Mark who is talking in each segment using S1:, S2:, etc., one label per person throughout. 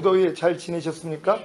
S1: 무더위 잘 지내셨습니까?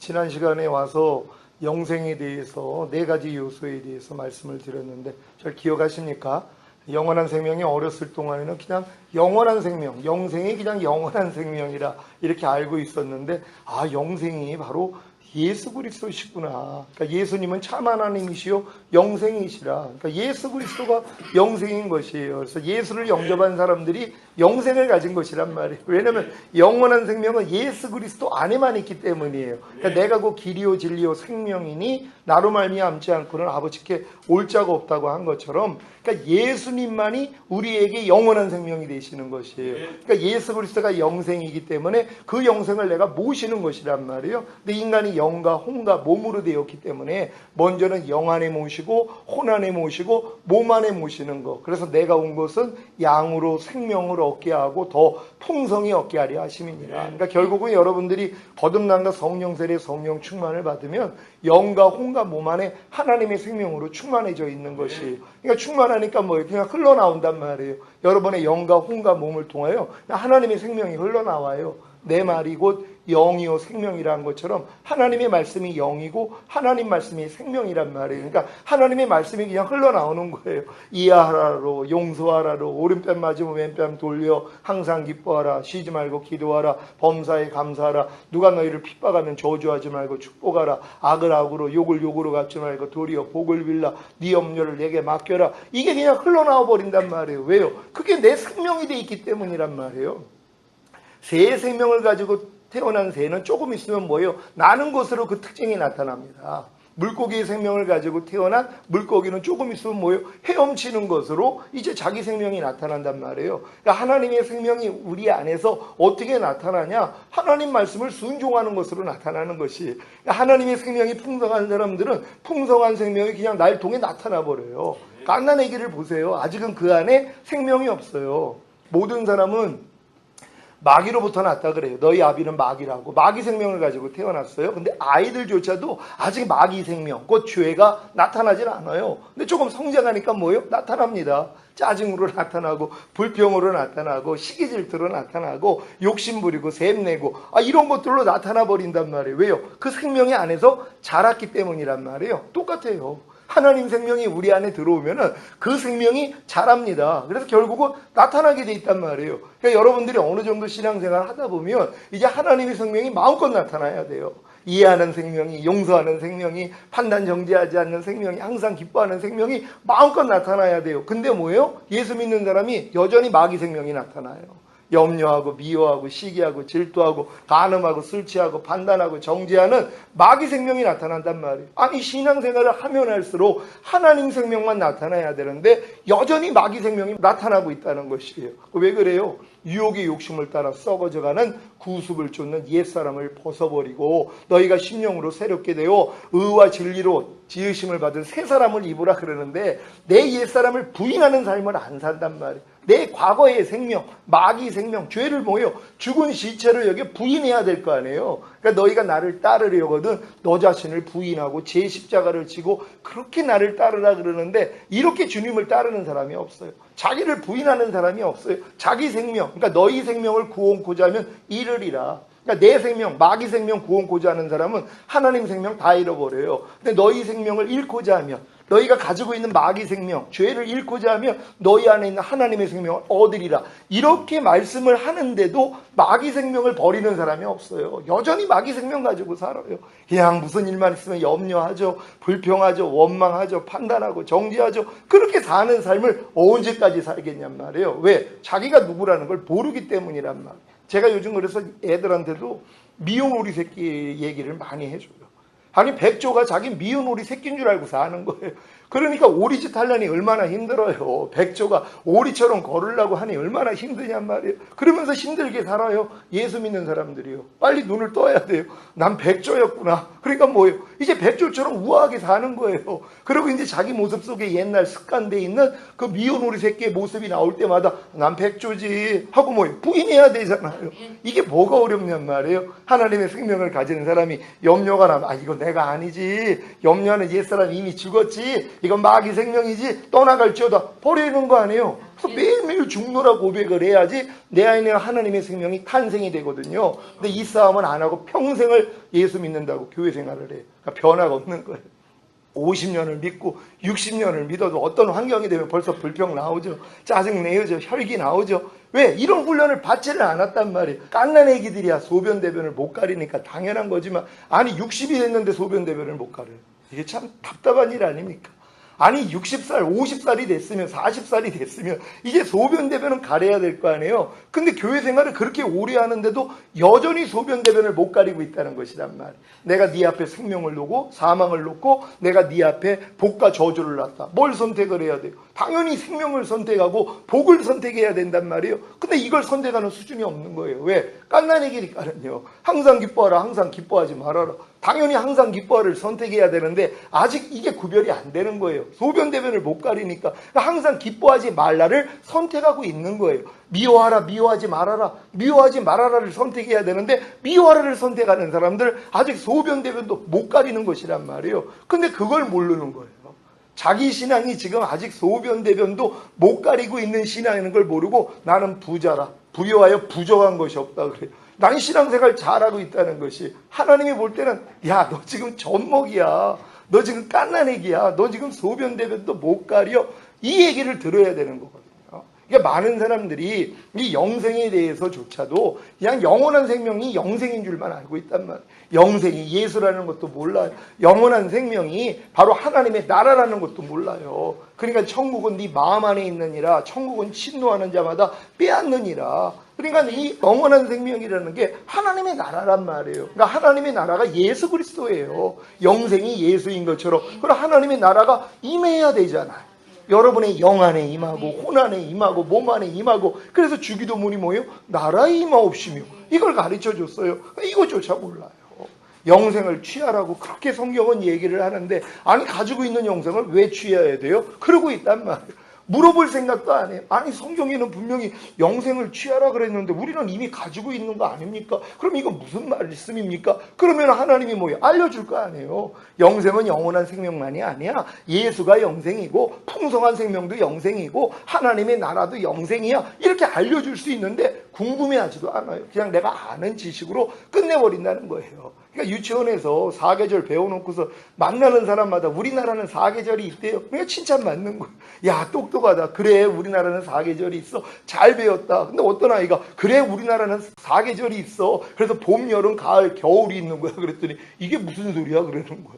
S1: 지난 시간에 와서 영생에 대해서 네 가지 요소에 대해서 말씀을 드렸는데 잘 기억하십니까? 영원한 생명이 어렸을 동안에는 그냥 영원한 생명, 영생이 그냥 영원한 생명이라 이렇게 알고 있었는데 아 영생이 바로 예수 그리스도시구나. 그러니까 예수님은 참 하나님이시요 영생이시라. 그러니까 예수 그리스도가 영생인 것이에요. 그래서 예수를 영접한 사람들이 영생을 가진 것이란 말이에요. 왜냐하면 영원한 생명은 예수 그리스도 안에만 있기 때문이에요. 그러니까 내가 그 길이요 진리요 생명이니 나로 말미암지 않고는 아버지께 올 자가 없다고 한 것처럼 그러니까 예수님만이 우리에게 영원한 생명이 되시는 것이에요. 그러니까 예수 그리스도가 영생이기 때문에 그 영생을 내가 모시는 것이란 말이에요. 근데 인간이 영과 혼과 몸으로 되었기 때문에 먼저는 영 안에 모시 고 혼 안에 모시고 몸 안에 모시는 것. 그래서 내가 온 것은 양으로 생명을 얻게 하고 더 풍성히 얻게 하려 하심이니라. 그러니까 결국은 여러분들이 거듭난과 성령 세례 성령 충만을 받으면 영과 혼과 몸 안에 하나님의 생명으로 충만해져 있는 것이에요. 그러니까 충만하니까 뭐예요? 그냥 흘러나온단 말이에요. 여러분의 영과 혼과 몸을 통하여 하나님의 생명이 흘러나와요. 내 말이 곧 영이요 생명이라는 것처럼 하나님의 말씀이 영이고 하나님 말씀이 생명이란 말이에요. 그러니까 하나님의 말씀이 그냥 흘러나오는 거예요. 이해하라로 용서하라로 오른뺨 맞으면 왼뺨 돌려 항상 기뻐하라 쉬지 말고 기도하라 범사에 감사하라 누가 너희를 핍박하면 저주하지 말고 축복하라 악을 악으로 욕을 욕으로 갚지 말고 도리어 복을 빌라 네 염려를 내게 맡겨 라 이게 그냥 흘러나와 버린단 말이에요. 왜요? 그게 내 생명이 돼 있기 때문이란 말이에요. 새의 생명을 가지고 태어난 새는 조금 있으면 뭐예요? 나는 것으로 그 특징이 나타납니다. 물고기의 생명을 가지고 태어난 물고기는 조금 있으면 뭐예요? 헤엄치는 것으로 이제 자기 생명이 나타난단 말이에요. 그러니까 하나님의 생명이 우리 안에서 어떻게 나타나냐? 하나님 말씀을 순종하는 것으로 나타나는 것이. 그러니까 하나님의 생명이 풍성한 사람들은 풍성한 생명이 그냥 날 통해 나타나 버려요. 깐난 애기를 보세요. 아직은 그 안에 생명이 없어요. 모든 사람은 마귀로부터 났다 그래요. 너희 아비는 마귀라고. 마귀 생명을 가지고 태어났어요. 근데 아이들조차도 아직 마귀 생명, 곧 죄가 나타나질 않아요. 근데 조금 성장하니까 뭐예요? 나타납니다. 짜증으로 나타나고, 불평으로 나타나고, 시기 질투로 나타나고, 욕심 부리고, 샘내고, 아, 이런 것들로 나타나 버린단 말이에요. 왜요? 그 생명의 안에서 자랐기 때문이란 말이에요. 똑같아요. 하나님 생명이 우리 안에 들어오면은 그 생명이 자랍니다. 그래서 결국은 나타나게 돼 있단 말이에요. 그러니까 여러분들이 어느 정도 신앙생활 하다 보면 이제 하나님의 생명이 마음껏 나타나야 돼요. 이해하는 생명이, 용서하는 생명이, 판단 정지하지 않는 생명이, 항상 기뻐하는 생명이 마음껏 나타나야 돼요. 근데 뭐예요? 예수 믿는 사람이 여전히 마귀 생명이 나타나요. 염려하고 미워하고 시기하고 질투하고 간음하고 술 취하고 판단하고 정죄하는 마귀 생명이 나타난단 말이에요. 아니 신앙생활을 하면 할수록 하나님 생명만 나타나야 되는데 여전히 마귀 생명이 나타나고 있다는 것이에요. 왜 그래요? 유혹의 욕심을 따라 썩어져가는 구습을 쫓는 옛사람을 벗어버리고 너희가 심령으로 새롭게 되어 의와 진리로 지으심을 받은 새 사람을 입으라 그러는데 내 옛사람을 부인하는 삶을 안 산단 말이에요. 내 과거의 생명, 마귀 생명, 죄를 모여 죽은 시체를 여기 부인해야 될 거 아니에요. 그러니까 너희가 나를 따르려거든 너 자신을 부인하고 제 십자가를 지고 그렇게 나를 따르라 그러는데 이렇게 주님을 따르는 사람이 없어요. 자기를 부인하는 사람이 없어요. 자기 생명, 그러니까 너희 생명을 구원고자 하면 이르리라. 그러니까 내 생명, 마귀 생명 구원고자 하는 사람은 하나님 생명 다 잃어버려요. 근데 너희 생명을 잃고자 하면 너희가 가지고 있는 마귀 생명, 죄를 잃고자 하면 너희 안에 있는 하나님의 생명을 얻으리라. 이렇게 말씀을 하는데도 마귀 생명을 버리는 사람이 없어요. 여전히 마귀 생명 가지고 살아요. 그냥 무슨 일만 있으면 염려하죠. 불평하죠. 원망하죠. 판단하고 정지하죠. 그렇게 사는 삶을 언제까지 살겠냔 말이에요. 왜? 자기가 누구라는 걸 모르기 때문이란 말이에요. 제가 요즘 그래서 애들한테도 미운 오리 새끼 얘기를 많이 해줘요. 아니 백조가 자기 미운 오리 새끼인 줄 알고 사는 거예요. 그러니까 오리짓 하려니 얼마나 힘들어요. 백조가 오리처럼 걸으려고 하니 얼마나 힘드냔 말이에요. 그러면서 힘들게 살아요. 예수 믿는 사람들이요. 빨리 눈을 떠야 돼요. 난 백조였구나. 그러니까 뭐예요? 이제 백조처럼 우아하게 사는 거예요. 그리고 이제 자기 모습 속에 옛날 습관돼 있는 그 미운 오리 새끼의 모습이 나올 때마다 난 백조지 하고 뭐예요? 부인해야 되잖아요. 이게 뭐가 어렵냔 말이에요. 하나님의 생명을 가지는 사람이 염려가 나면 아 이거 내가 아니지. 염려하는 옛사람 이미 죽었지. 이건 마귀 생명이지 떠나갈지어다 버리는 거 아니에요. 그래서 매일매일 죽노라 고백을 해야지 내 안에 하나님의 생명이 탄생이 되거든요. 근데 이 싸움은 안 하고 평생을 예수 믿는다고 교회 생활을 해. 그러니까 변화가 없는 거예요. 50년을 믿고 60년을 믿어도 어떤 환경이 되면 벌써 불평 나오죠. 짜증 내죠. 혈기 나오죠. 왜? 이런 훈련을 받지를 않았단 말이에요. 깐난 애기들이야 소변 대변을 못 가리니까 당연한 거지만 아니 60이 됐는데 소변 대변을 못 가려요. 이게 참 답답한 일 아닙니까? 아니 60살, 50살이 됐으면 40살이 됐으면 이제 소변 대변은 가려야 될 거 아니에요. 근데 교회 생활을 그렇게 오래 하는데도 여전히 소변 대변을 못 가리고 있다는 것이란 말이에요. 내가 네 앞에 생명을 놓고 사망을 놓고 내가 네 앞에 복과 저주를 놨다. 뭘 선택을 해야 돼요? 당연히 생명을 선택하고 복을 선택해야 된단 말이에요. 근데 이걸 선택하는 수준이 없는 거예요. 왜? 깐난애기니까는요. 항상 기뻐하라, 항상 기뻐하지 말아라. 당연히 항상 기뻐를 선택해야 되는데 아직 이게 구별이 안 되는 거예요. 소변 대변을 못 가리니까 항상 기뻐하지 말라를 선택하고 있는 거예요. 미워하라, 미워하지 말아라, 미워하지 말아라를 선택해야 되는데 미워하라를 선택하는 사람들 아직 소변 대변도 못 가리는 것이란 말이에요. 근데 그걸 모르는 거예요. 자기 신앙이 지금 아직 소변 대변도 못 가리고 있는 신앙인 걸 모르고 나는 부자라. 부여하여 부족한 것이 없다 그래요. 난 신앙생활 잘하고 있다는 것이 하나님이 볼 때는 야 너 지금 젖먹이야. 너 지금 깐난 애기야. 너 지금 소변 대변도 못 가려. 이 얘기를 들어야 되는 거거든요. 그러니까 많은 사람들이 이 영생에 대해서조차도 그냥 영원한 생명이 영생인 줄만 알고 있단 말이에요 영생이 예수라는 것도 몰라요. 영원한 생명이 바로 하나님의 나라라는 것도 몰라요. 그러니까 천국은 네 마음 안에 있느니라 천국은 친노하는 자마다 빼앗느니라 그러니까 이 영원한 생명이라는 게 하나님의 나라란 말이에요. 그러니까 하나님의 나라가 예수 그리스도예요. 영생이 예수인 것처럼. 그럼 하나님의 나라가 임해야 되잖아요. 여러분의 영 안에 임하고 혼 안에 임하고 몸 안에 임하고 그래서 주기도문이 뭐예요? 나라에 임하옵시며 이걸 가르쳐 줬어요. 이거조차 몰라요. 영생을 취하라고 그렇게 성경은 얘기를 하는데 아니 가지고 있는 영생을 왜 취해야 돼요? 그러고 있단 말이에요. 물어볼 생각도 안 해요. 아니 성경에는 분명히 영생을 취하라 그랬는데 우리는 이미 가지고 있는 거 아닙니까? 그럼 이거 무슨 말씀입니까? 그러면 하나님이 뭐예요? 알려줄 거 아니에요. 영생은 영원한 생명만이 아니야. 예수가 영생이고 풍성한 생명도 영생이고 하나님의 나라도 영생이야. 이렇게 알려줄 수 있는데 궁금해하지도 않아요. 그냥 내가 아는 지식으로 끝내버린다는 거예요. 그러니까 유치원에서 사계절 배워놓고서 만나는 사람마다 우리나라는 사계절이 있대요. 그러니까 칭찬 맞는 거예요. 야 똑똑 하다. 그래 우리나라는 사계절이 있어. 잘 배웠다. 근데 어떤 아이가 그래 우리나라는 사계절이 있어. 그래서 봄, 여름, 가을, 겨울이 있는 거야. 그랬더니 이게 무슨 소리야 그러는 거야.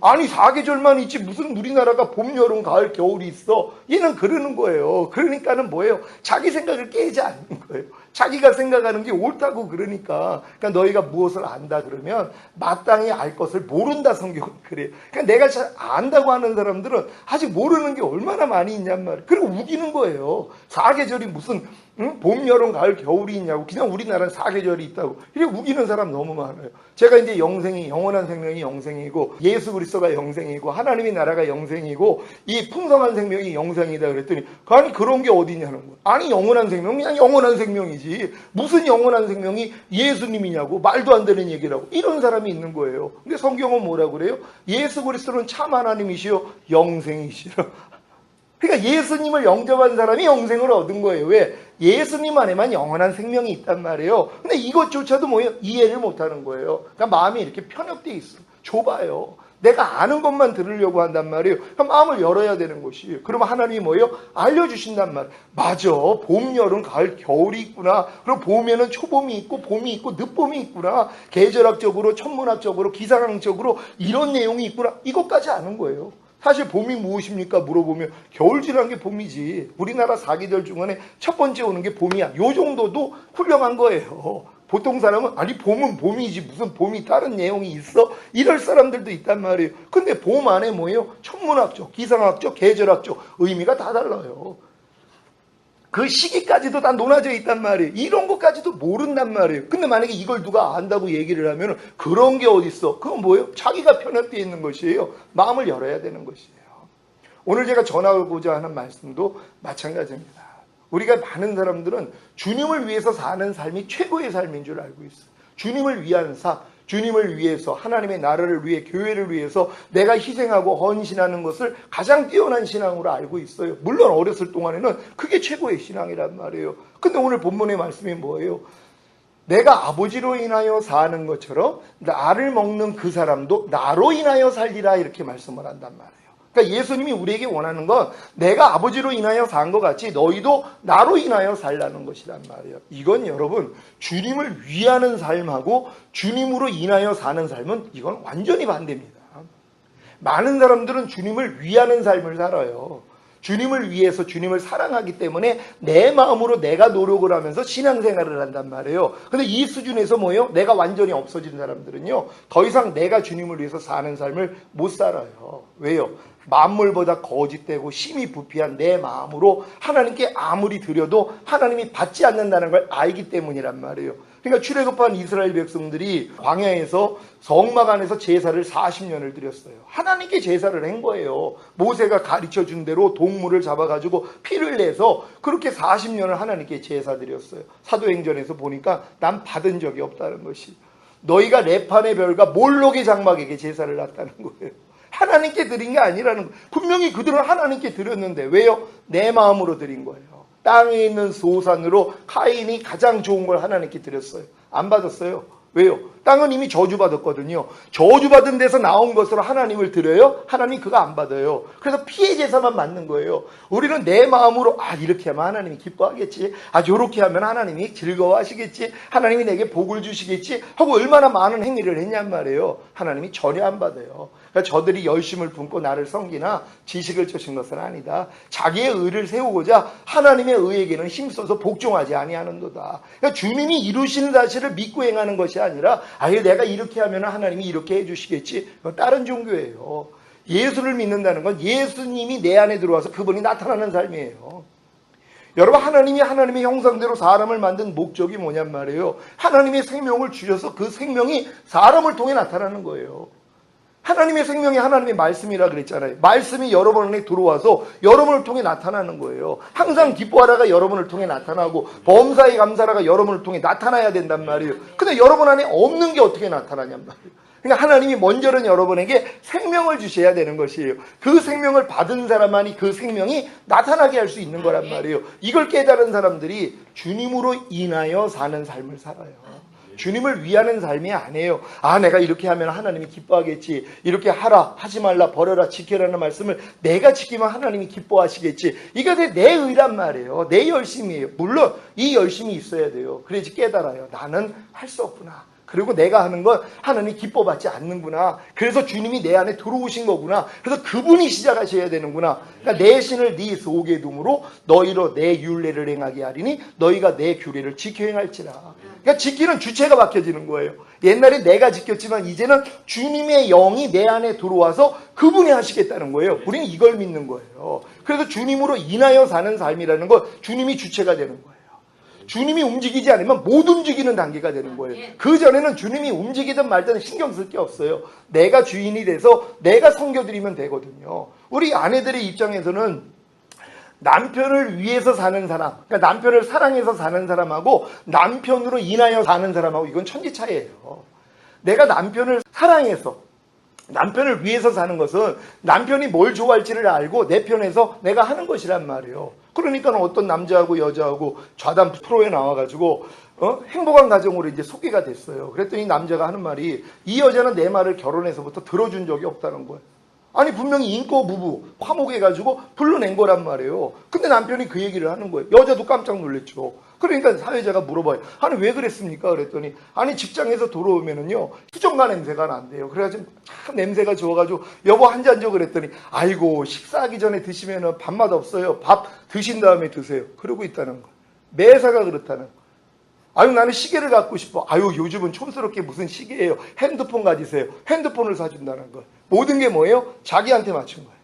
S1: 아니 사계절만 있지 무슨 우리나라가 봄, 여름, 가을, 겨울이 있어. 얘는 그러는 거예요. 그러니까는 뭐예요? 자기 생각을 깨지 않는 거예요. 자기가 생각하는 게 옳다고 그러니까. 그러니까 너희가 무엇을 안다 그러면 마땅히 알 것을 모른다 성경은 그래요. 그러니까 내가 잘 안다고 하는 사람들은 아직 모르는 게 얼마나 많이 있냔 말이에요. 그리고 우기는 거예요. 사계절이 무슨 응? 봄, 여름, 가을, 겨울이 있냐고. 그냥 우리나라는 사계절이 있다고. 이렇게 우기는 사람 너무 많아요. 제가 이제 영생이, 영원한 생명이 영생이고, 예수 그리스도가 영생이고, 하나님의 나라가 영생이고, 이 풍성한 생명이 영생이다 그랬더니, 아니, 그런 게 어디냐는 거예요. 아니, 영원한 생명, 그냥 영원한 생명이 지. 무슨 영원한 생명이 예수님이냐고, 말도 안 되는 얘기라고. 이런 사람이 있는 거예요. 근데 성경은 뭐라 그래요? 예수 그리스도는 참 하나님이시요, 영생이시라. 그러니까 예수님을 영접한 사람이 영생을 얻은 거예요. 왜? 예수님 안에만 영원한 생명이 있단 말이에요. 근데 이것조차도 뭐예요? 이해를 못 하는 거예요. 그러니까 마음이 이렇게 편협되어 있어. 좁아요. 내가 아는 것만 들으려고 한단 말이에요. 그럼 마음을 열어야 되는 것이에요. 그러면 하나님이 뭐예요? 알려주신단 말이에요. 맞아. 봄, 여름, 가을, 겨울이 있구나. 그리고 봄에는 초봄이 있고, 봄이 있고, 늦봄이 있구나. 계절학적으로, 천문학적으로, 기상학적으로 이런 내용이 있구나. 이것까지 아는 거예요. 사실 봄이 무엇입니까? 물어보면 겨울 지난 게 봄이지. 우리나라 사계절 중에 첫 번째 오는 게 봄이야. 요 정도도 훌륭한 거예요. 보통 사람은 아니 봄은 봄이지 무슨 봄이 다른 내용이 있어? 이럴 사람들도 있단 말이에요. 근데 봄 안에 뭐예요? 천문학적, 기상학적, 계절학적 의미가 다 달라요. 그 시기까지도 다 논하져 있단 말이에요. 이런 것까지도 모른단 말이에요. 근데 만약에 이걸 누가 안다고 얘기를 하면 그런 게 어딨어? 그건 뭐예요? 자기가 편협되어 있는 것이에요. 마음을 열어야 되는 것이에요. 오늘 제가 전하고자 하는 말씀도 마찬가지입니다. 우리가 많은 사람들은 주님을 위해서 사는 삶이 최고의 삶인 줄 알고 있어요. 주님을 위한 삶, 주님을 위해서 하나님의 나라를 위해 교회를 위해서 내가 희생하고 헌신하는 것을 가장 뛰어난 신앙으로 알고 있어요. 물론 어렸을 동안에는 그게 최고의 신앙이란 말이에요. 근데 오늘 본문의 말씀이 뭐예요? 내가 아버지로 인하여 사는 것처럼 나를 먹는 그 사람도 나로 인하여 살리라 이렇게 말씀을 한단 말이에요. 그러니까 예수님이 우리에게 원하는 건 내가 아버지로 인하여 산 것 같이 너희도 나로 인하여 살라는 것이란 말이에요. 이건 여러분 주님을 위하는 삶하고 주님으로 인하여 사는 삶은 이건 완전히 반대입니다. 많은 사람들은 주님을 위하는 삶을 살아요. 주님을 위해서 주님을 사랑하기 때문에 내 마음으로 내가 노력을 하면서 신앙생활을 한단 말이에요. 근데 이 수준에서 뭐예요? 내가 완전히 없어진 사람들은요. 더 이상 내가 주님을 위해서 사는 삶을 못 살아요. 왜요? 만물보다 거짓되고 심히 부피한 내 마음으로 하나님께 아무리 드려도 하나님이 받지 않는다는 걸 알기 때문이란 말이에요. 그러니까 출애굽한 이스라엘 백성들이 광야에서 성막 안에서 제사를 40년을 드렸어요. 하나님께 제사를 한 거예요. 모세가 가르쳐 준 대로 동물을 잡아가지고 피를 내서 그렇게 40년을 하나님께 제사 드렸어요. 사도행전에서 보니까 난 받은 적이 없다는 것이. 너희가 레판의 별과 몰록의 장막에게 제사를 놨다는 거예요. 하나님께 드린 게 아니라는 거예요. 분명히 그들은 하나님께 드렸는데 왜요? 내 마음으로 드린 거예요. 땅에 있는 소산으로 카인이 가장 좋은 걸 하나님께 드렸어요. 안 받았어요. 왜요? 땅은 이미 저주받았거든요. 저주받은 데서 나온 것으로 하나님을 드려요? 하나님 그거 안 받아요. 그래서 피해 제사만 맞는 거예요. 우리는 내 마음으로 아 이렇게 하면 하나님이 기뻐하겠지. 아 요렇게 하면 하나님이 즐거워하시겠지. 하나님이 내게 복을 주시겠지. 하고 얼마나 많은 행위를 했냔 말이에요. 하나님이 전혀 안 받아요. 그러니까 저들이 열심을 품고 나를 섬기나 지식을 쫓은 것은 아니다. 자기의 의를 세우고자 하나님의 의에게는 힘써서 복종하지 아니하는도다. 그러니까 주님이 이루시는 사실을 믿고 행하는 것이 아니라 아예 내가 이렇게 하면 하나님이 이렇게 해주시겠지. 다른 종교예요. 예수를 믿는다는 건 예수님이 내 안에 들어와서 그분이 나타나는 삶이에요. 여러분 하나님이 하나님의 형상대로 사람을 만든 목적이 뭐냔 말이에요. 하나님의 생명을 주셔서 그 생명이 사람을 통해 나타나는 거예요. 하나님의 생명이 하나님의 말씀이라 그랬잖아요. 말씀이 여러분 안에 들어와서 여러분을 통해 나타나는 거예요. 항상 기뻐하라가 여러분을 통해 나타나고 범사에 감사라가 여러분을 통해 나타나야 된단 말이에요. 근데 여러분 안에 없는 게 어떻게 나타나냔 말이에요. 그러니까 하나님이 먼저는 여러분에게 생명을 주셔야 되는 것이에요. 그 생명을 받은 사람만이 그 생명이 나타나게 할 수 있는 거란 말이에요. 이걸 깨달은 사람들이 주님으로 인하여 사는 삶을 살아요. 주님을 위하는 삶이 아니에요. 아, 내가 이렇게 하면 하나님이 기뻐하겠지. 이렇게 하라, 하지 말라, 버려라, 지켜라는 말씀을 내가 지키면 하나님이 기뻐하시겠지. 이게 내 의란 말이에요. 내 열심이에요. 물론 이 열심이 있어야 돼요. 그래야지 깨달아요. 나는 할 수 없구나. 그리고 내가 하는 건 하나님이 기뻐받지 않는구나. 그래서 주님이 내 안에 들어오신 거구나. 그래서 그분이 시작하셔야 되는구나. 그러니까 내 신을 네 속에 둠으로 너희로 내 율례를 행하게 하리니 너희가 내 규례를 지켜 행할지라. 그러니까 지키는 주체가 바뀌어지는 거예요. 옛날에 내가 지켰지만 이제는 주님의 영이 내 안에 들어와서 그분이 하시겠다는 거예요. 우리는 이걸 믿는 거예요. 그래서 주님으로 인하여 사는 삶이라는 건 주님이 주체가 되는 거예요. 주님이 움직이지 않으면 못 움직이는 단계가 되는 거예요. 그 전에는 주님이 움직이든 말든 신경 쓸 게 없어요. 내가 주인이 돼서 내가 섬겨드리면 되거든요. 우리 아내들의 입장에서는 남편을 위해서 사는 사람, 그러니까 남편을 사랑해서 사는 사람하고 남편으로 인하여 사는 사람하고 이건 천지 차이예요. 내가 남편을 사랑해서 남편을 위해서 사는 것은 남편이 뭘 좋아할지를 알고 내 편에서 내가 하는 것이란 말이에요. 그러니까 어떤 남자하고 여자하고 좌담 프로에 나와가지고 어? 행복한 가정으로 이제 소개가 됐어요. 그랬더니 남자가 하는 말이 이 여자는 내 말을 결혼해서부터 들어준 적이 없다는 거예요. 아니 분명히 인고 부부 화목해가지고 불러낸 거란 말이에요. 근데 남편이 그 얘기를 하는 거예요. 여자도 깜짝 놀랐죠. 그러니까 사회자가 물어봐요. 아니 왜 그랬습니까? 그랬더니 아니 직장에서 들어오면은요 수정가 냄새가 난대요. 그래가지고 참 냄새가 좋아가지고 여보 한 잔 줘 그랬더니 아이고 식사하기 전에 드시면은 밥맛 없어요. 밥 드신 다음에 드세요. 그러고 있다는 거. 매사가 그렇다는 거. 아유 나는 시계를 갖고 싶어. 아유 요즘은 촌스럽게 무슨 시계예요. 핸드폰 가지세요. 핸드폰을 사준다는 거. 모든 게 뭐예요? 자기한테 맞춘 거예요.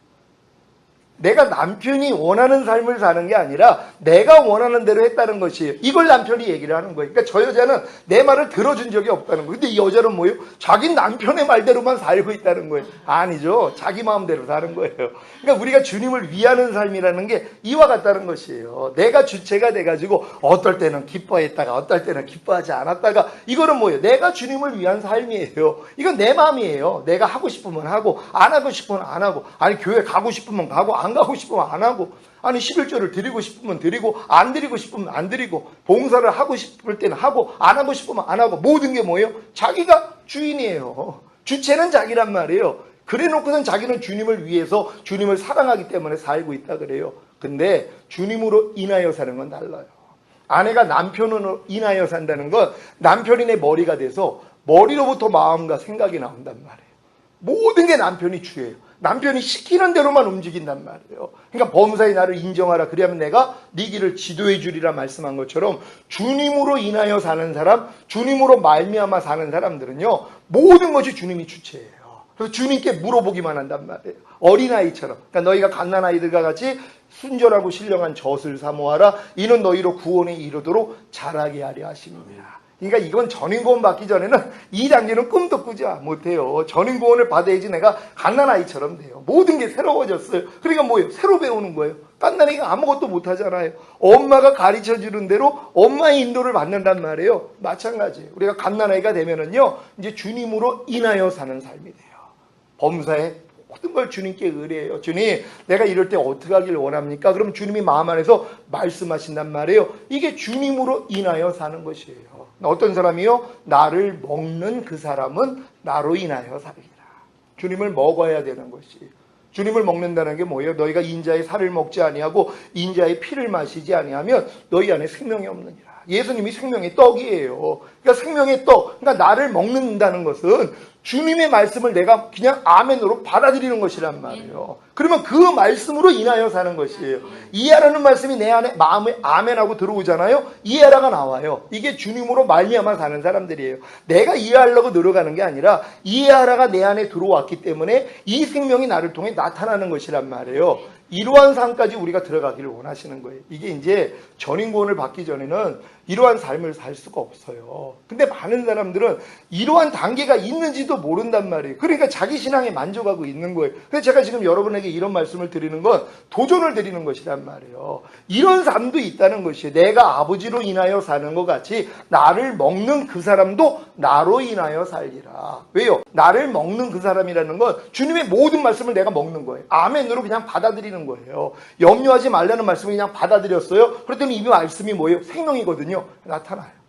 S1: 내가 남편이 원하는 삶을 사는 게 아니라 내가 원하는 대로 했다는 것이에요. 이걸 남편이 얘기를 하는 거예요. 그러니까 저 여자는 내 말을 들어준 적이 없다는 거예요. 근데 이 여자는 뭐예요? 자기 남편의 말대로만 살고 있다는 거예요. 아니죠. 자기 마음대로 사는 거예요. 그러니까 우리가 주님을 위하는 삶이라는 게 이와 같다는 것이에요. 내가 주체가 돼가지고 어떨 때는 기뻐했다가 어떨 때는 기뻐하지 않았다가 이거는 뭐예요? 내가 주님을 위한 삶이에요. 이건 내 마음이에요. 내가 하고 싶으면 하고 안 하고 싶으면 안 하고 아니 교회 가고 싶으면 가고 안 가고 싶으면 안 하고 아니 11조를 드리고 싶으면 드리고 안 드리고 싶으면 안 드리고 봉사를 하고 싶을 때는 하고 안 하고 싶으면 안 하고 모든 게 뭐예요? 자기가 주인이에요. 주체는 자기란 말이에요. 그래 놓고선 자기는 주님을 위해서 주님을 사랑하기 때문에 살고 있다 그래요. 근데 주님으로 인하여 사는 건 달라요. 아내가 남편으로 인하여 산다는 건 남편이 내 머리가 돼서 머리로부터 마음과 생각이 나온단 말이에요. 모든 게 남편이 주예요. 남편이 시키는 대로만 움직인단 말이에요. 그러니까 범사에 나를 인정하라. 그래야면 내가 네 길을 지도해 주리라 말씀한 것처럼 주님으로 인하여 사는 사람, 주님으로 말미암아 사는 사람들은요. 모든 것이 주님이 주체예요. 그래서 주님께 물어보기만 한단 말이에요. 어린아이처럼. 그러니까 너희가 갓난아이들과 같이 순전하고 신령한 젖을 사모하라. 이는 너희로 구원에 이르도록 자라게 하려 하심이니라. 그러니까 이건 전인구원 받기 전에는 이 단계는 꿈도 꾸지 못해요. 전인구원을 받아야지 내가 갓난아이처럼 돼요. 모든 게 새로워졌어요. 그러니까 뭐예요? 새로 배우는 거예요. 갓난아이가 아무것도 못하잖아요. 엄마가 가르쳐 주는 대로 엄마의 인도를 받는단 말이에요. 마찬가지예요. 우리가 갓난아이가 되면은요, 이제 주님으로 인하여 사는 삶이 돼요. 범사에 모든 걸 주님께 의뢰해요. 주님, 내가 이럴 때 어떻게 하길 원합니까? 그럼 주님이 마음 안에서 말씀하신단 말이에요. 이게 주님으로 인하여 사는 것이에요. 어떤 사람이요? 나를 먹는 그 사람은 나로 인하여 살리라. 주님을 먹어야 되는 것이. 주님을 먹는다는 게 뭐예요? 너희가 인자의 살을 먹지 아니하고 인자의 피를 마시지 아니하면 너희 안에 생명이 없느니라. 예수님이 생명의 떡이에요. 그러니까 생명의 떡, 그러니까 나를 먹는다는 것은 주님의 말씀을 내가 그냥 아멘으로 받아들이는 것이란 말이에요. 그러면 그 말씀으로 인하여 사는 것이에요. 이해하라는 말씀이 내 안에 마음에 아멘하고 들어오잖아요. 이해하라가 나와요. 이게 주님으로 말미암아 사는 사람들이에요. 내가 이해하려고 노력하는 게 아니라 이해하라가 내 안에 들어왔기 때문에 이 생명이 나를 통해 나타나는 것이란 말이에요. 이러한 삶까지 우리가 들어가기를 원하시는 거예요. 이게 이제 전인구원을 받기 전에는 이러한 삶을 살 수가 없어요. 근데 많은 사람들은 이러한 단계가 있는지도 모른단 말이에요. 그러니까 자기 신앙에 만족하고 있는 거예요. 그래서 제가 지금 여러분에게 이런 말씀을 드리는 건 도전을 드리는 것이란 말이에요. 이런 삶도 있다는 것이에요. 내가 아버지로 인하여 사는 것 같이 나를 먹는 그 사람도 나로 인하여 살리라. 왜요? 나를 먹는 그 사람이라는 건 주님의 모든 말씀을 내가 먹는 거예요. 아멘으로 그냥 받아들이는 거예요. 염려하지 말라는 말씀을 그냥 받아들였어요. 그랬더니 이 말씀이 뭐예요? 생명이거든요. 나타나요.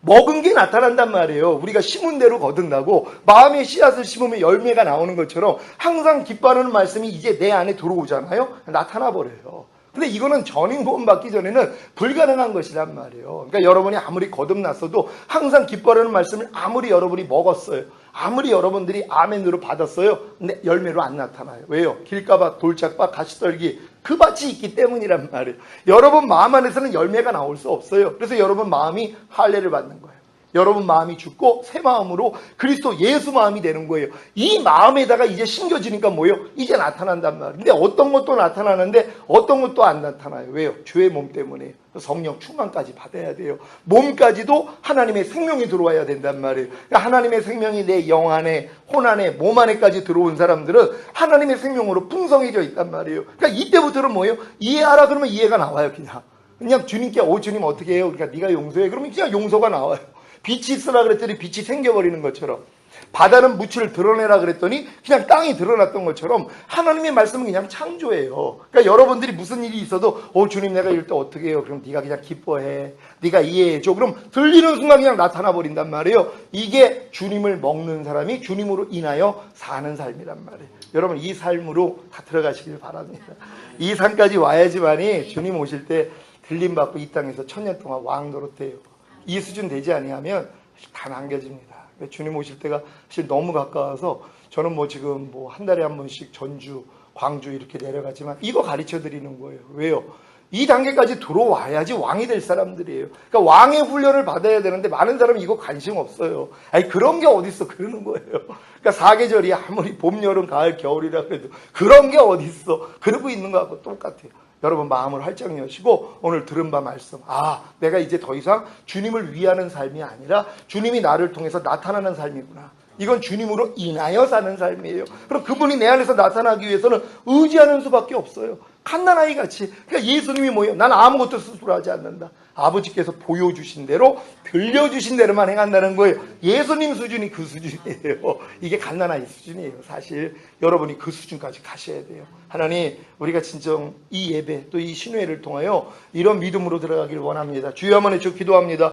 S1: 먹은 게 나타난단 말이에요. 우리가 심은 대로 거둔다고 마음의 씨앗을 심으면 열매가 나오는 것처럼 항상 기뻐하는 말씀이 이제 내 안에 들어오잖아요. 나타나 버려요. 근데 이거는 전인 구원 받기 전에는 불가능한 것이란 말이에요. 그러니까 여러분이 아무리 거듭났어도 항상 기뻐하는 말씀을 아무리 여러분이 먹었어요. 아무리 여러분들이 아멘으로 받았어요. 근데 열매로 안 나타나요. 왜요? 길가밭, 돌짝밭, 가시떨기 그 밭이 있기 때문이란 말이에요. 여러분 마음 안에서는 열매가 나올 수 없어요. 그래서 여러분 마음이 할례를 받는 거예요. 여러분 마음이 죽고 새 마음으로 그리스도 예수 마음이 되는 거예요. 이 마음에다가 이제 심겨지니까 뭐예요? 이제 나타난단 말이에요. 근데 어떤 것도 나타나는데 어떤 것도 안 나타나요. 왜요? 주의 몸 때문에 성령 충만까지 받아야 돼요. 몸까지도 하나님의 생명이 들어와야 된단 말이에요. 그러니까 하나님의 생명이 내 영 안에, 혼 안에, 몸 안에까지 들어온 사람들은 하나님의 생명으로 풍성해져 있단 말이에요. 그러니까 이때부터는 뭐예요? 이해하라 그러면 이해가 나와요, 그냥. 그냥 주님께 오 주님 어떻게 해요? 그러니까 네가 용서해. 그러면 그냥 용서가 나와요. 빛이 있으라 그랬더니 빛이 생겨버리는 것처럼 바다는 무치를 드러내라 그랬더니 그냥 땅이 드러났던 것처럼 하나님의 말씀은 그냥 창조예요. 그러니까 여러분들이 무슨 일이 있어도 어 주님 내가 이럴 때 어떻게 해요? 그럼 네가 그냥 기뻐해. 네가 이해해 줘. 그럼 들리는 순간 그냥 나타나 버린단 말이에요. 이게 주님을 먹는 사람이 주님으로 인하여 사는 삶이란 말이에요. 여러분 이 삶으로 다 들어가시길 바랍니다. 이 산까지 와야지만이 주님 오실 때 들림 받고 이 땅에서 천년 동안 왕 노릇해요. 이 수준 되지 아니하면 다 남겨집니다. 주님 오실 때가 사실 너무 가까워서 저는 뭐 지금 뭐 한 달에 한 번씩 전주, 광주 이렇게 내려가지만 이거 가르쳐 드리는 거예요. 왜요? 이 단계까지 들어와야지 왕이 될 사람들이에요. 그러니까 왕의 훈련을 받아야 되는데 많은 사람이 이거 관심 없어요. 아니 그런 게 어딨어 그러는 거예요. 그러니까 사계절이 아무리 봄, 여름, 가을, 겨울이라 그래도 그런 게 어딨어 그러고 있는 거하고 똑같아요. 여러분 마음을 활짝 여시고 오늘 들은 바 말씀. 아 내가 이제 더 이상 주님을 위하는 삶이 아니라 주님이 나를 통해서 나타나는 삶이구나. 이건 주님으로 인하여 사는 삶이에요. 그럼 그분이 내 안에서 나타나기 위해서는 의지하는 수밖에 없어요 갓난아이 같이. 그러니까 예수님이 뭐예요? 난 아무것도 스스로 하지 않는다. 아버지께서 보여주신 대로 들려주신 대로만 행한다는 거예요. 예수님 수준이 그 수준이에요. 이게 갓난아이 수준이에요 사실. 여러분이 그 수준까지 가셔야 돼요. 하나님 우리가 진정 이 예배 또 이 신회를 통하여 이런 믿음으로 들어가길 원합니다. 주여 한번 해주 기도합니다